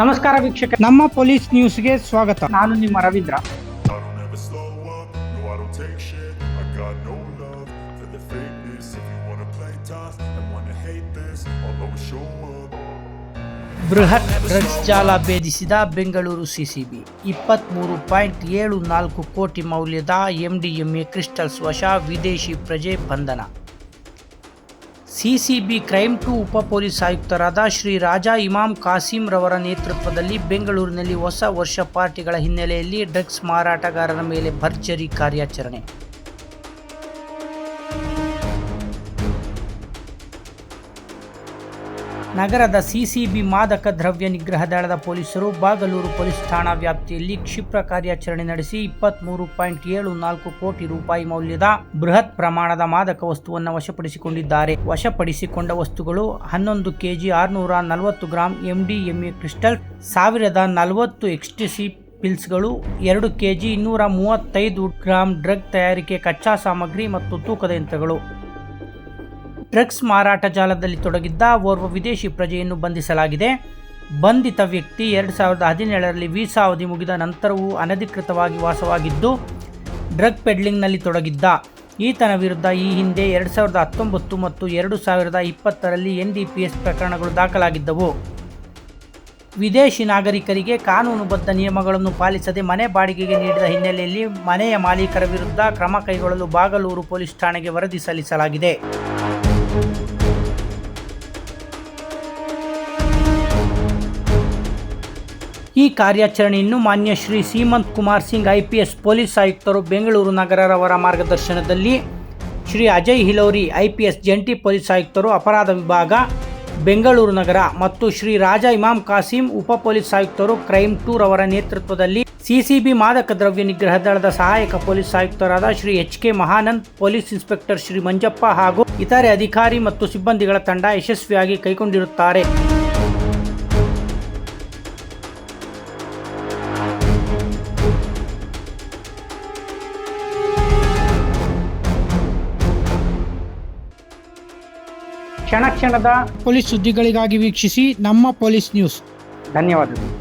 ನಮಸ್ಕಾರ ವೀಕ್ಷಕ ನಮ್ಮ ಪೊಲೀಸ್ ನ್ಯೂಸ್ಗೆ ಸ್ವಾಗತ. ನಾನು ನಿಮ್ಮ ರವೀಂದ್ರ. ಬೃಹತ್ ಡ್ರಗ್ಸ್ ಜಾಲ ಭೇದಿಸಿದ ಬೆಂಗಳೂರು ಸಿಸಿಬಿ. ಇಪ್ಪತ್ಮೂರು ಪಾಯಿಂಟ್ ಏಳು ನಾಲ್ಕು ಕೋಟಿ ಮೌಲ್ಯದ ಎಂಡಿಎಂಎ ಕ್ರಿಸ್ಟಲ್ಸ್ ವಶ ವಿದೇಶಿ ಪ್ರಜೆ ಬಂಧನ. ಸಿಸಿಬಿ ಕ್ರೈಮ್ ಟು ಉಪ ಪೊಲೀಸ್ ಆಯುಕ್ತರಾದ ಶ್ರೀ ರಾಜಾ ಇಮಾಮ್ ಕಾಸಿಂ ರವರ ನೇತೃತ್ವದಲ್ಲಿ ಬೆಂಗಳೂರಿನಲ್ಲಿ ಹೊಸ ವರ್ಷ ಪಾರ್ಟಿಗಳ ಹಿನ್ನೆಲೆಯಲ್ಲಿ ಡ್ರಗ್ಸ್ ಮಾರಾಟಗಾರರ ಮೇಲೆ ಭರ್ಜರಿ ಕಾರ್ಯಾಚರಣೆ. ನಗರದ ಸಿಸಿಬಿ ಮಾದಕ ದ್ರವ್ಯ ನಿಗ್ರಹ ದಳದ ಪೊಲೀಸರು ಬಾಗಲೂರು ಪೊಲೀಸ್ ಠಾಣಾ ವ್ಯಾಪ್ತಿಯಲ್ಲಿ ಕ್ಷಿಪ್ರ ಕಾರ್ಯಾಚರಣೆ ನಡೆಸಿ ಇಪ್ಪತ್ಮೂರು ಪಾಯಿಂಟ್ ಏಳು ನಾಲ್ಕು ಕೋಟಿ ರೂಪಾಯಿ ಮೌಲ್ಯದ ಬೃಹತ್ ಪ್ರಮಾಣದ ಮಾದಕ ವಸ್ತುವನ್ನು ವಶಪಡಿಸಿಕೊಂಡಿದ್ದಾರೆ. ವಶಪಡಿಸಿಕೊಂಡ ವಸ್ತುಗಳು ಹನ್ನೊಂದು ಕೆಜಿ ಆರುನೂರ ನಲವತ್ತು ಗ್ರಾಂ ಎಂಡಿಎಂಎ ಕ್ರಿಸ್ಟಲ್, ಸಾವಿರದ ನಲವತ್ತು ಎಕ್ಸ್ಟಿಸಿ ಪಿಲ್ಸ್ಗಳು, ಎರಡು ಕೆಜಿ ಇನ್ನೂರ ಮೂವತ್ತೈದು ಗ್ರಾಂ ಡ್ರಗ್ ತಯಾರಿಕೆ ಕಚ್ಚಾ ಸಾಮಗ್ರಿ ಮತ್ತು ತೂಕದ ಯಂತ್ರಗಳು. ಡ್ರಗ್ಸ್ ಮಾರಾಟ ಜಾಲದಲ್ಲಿ ತೊಡಗಿದ್ದ ಓರ್ವ ವಿದೇಶಿ ಪ್ರಜೆಯನ್ನು ಬಂಧಿಸಲಾಗಿದೆ. ಬಂಧಿತ ವ್ಯಕ್ತಿ ಎರಡು ಸಾವಿರದ ಹದಿನೇಳರಲ್ಲಿ ವೀಸಾ ಅವಧಿ ಮುಗಿದ ನಂತರವೂ ಅನಧಿಕೃತವಾಗಿ ವಾಸವಾಗಿದ್ದು, ಡ್ರಗ್ ಪೆಡ್ಲಿಂಗ್ನಲ್ಲಿ ತೊಡಗಿದ್ದ. ಈತನ ವಿರುದ್ಧ ಈ ಹಿಂದೆ ಎರಡು ಸಾವಿರದ ಹತ್ತೊಂಬತ್ತು ಮತ್ತು ಎರಡು ಸಾವಿರದ ಇಪ್ಪತ್ತರಲ್ಲಿ ಎನ್ ಡಿ ಪಿ ಎಸ್ ಪ್ರಕರಣಗಳು ದಾಖಲಾಗಿದ್ದವು. ವಿದೇಶಿ ನಾಗರಿಕರಿಗೆ ಕಾನೂನುಬದ್ಧ ನಿಯಮಗಳನ್ನು ಪಾಲಿಸದೆ ಮನೆ ಬಾಡಿಗೆಗೆ ನೀಡಿದ ಹಿನ್ನೆಲೆಯಲ್ಲಿ ಮನೆಯ ಮಾಲೀಕರ ವಿರುದ್ಧ ಕ್ರಮ ಕೈಗೊಳ್ಳಲು ಬಾಗಲೂರು ಪೊಲೀಸ್ ಠಾಣೆಗೆ ವರದಿ ಸಲ್ಲಿಸಲಾಗಿದೆ. ಈ ಕಾರ್ಯಾಚರಣೆಯನ್ನು ಮಾನ್ಯ ಶ್ರೀ ಸೀಮಂತ್ ಕುಮಾರ್ ಸಿಂಗ್ ಐಪಿಎಸ್ ಪೊಲೀಸ್ ಆಯುಕ್ತರು ಬೆಂಗಳೂರು ನಗರರವರ ಮಾರ್ಗದರ್ಶನದಲ್ಲಿ ಶ್ರೀ ಅಜಯ್ ಹಿಲೋರಿ ಐಪಿಎಸ್ ಜಂಟಿ ಪೊಲೀಸ್ ಆಯುಕ್ತರು, ಅಪರಾಧ ವಿಭಾಗ, ಬೆಂಗಳೂರು ನಗರ ಮತ್ತು ಶ್ರೀ ರಾಜಾ ಇಮಾಮ್ ಕಾಸಿಂ ಉಪ ಪೊಲೀಸ್ ಆಯುಕ್ತರು ಕ್ರೈಮ್ ಟೂರ್ ಅವರ ನೇತೃತ್ವದಲ್ಲಿ ಸಿಸಿಬಿ ಮಾದಕ ದ್ರವ್ಯ ನಿಗ್ರಹ ದಳದ ಸಹಾಯಕ ಪೊಲೀಸ್ ಆಯುಕ್ತರಾದ Shri H K Mahanand, police inspector Shri Manjappa ಹಾಗೂ ಇತರೆ ಅಧಿಕಾರಿ ಮತ್ತು ಸಿಬ್ಬಂದಿಗಳ ತಂಡ ಯಶಸ್ವಿಯಾಗಿ ಕೈಗೊಂಡಿರುತ್ತಾರೆ. ಕ್ಷಣ ಕ್ಷಣದ ಪೊಲೀಸ್ ಸುದ್ದಿಗಳಿಗಾಗಿ ವೀಕ್ಷಿಸಿ ನಮ್ಮ ಪೊಲೀಸ್ ನ್ಯೂಸ್. ಧನ್ಯವಾದಗಳು.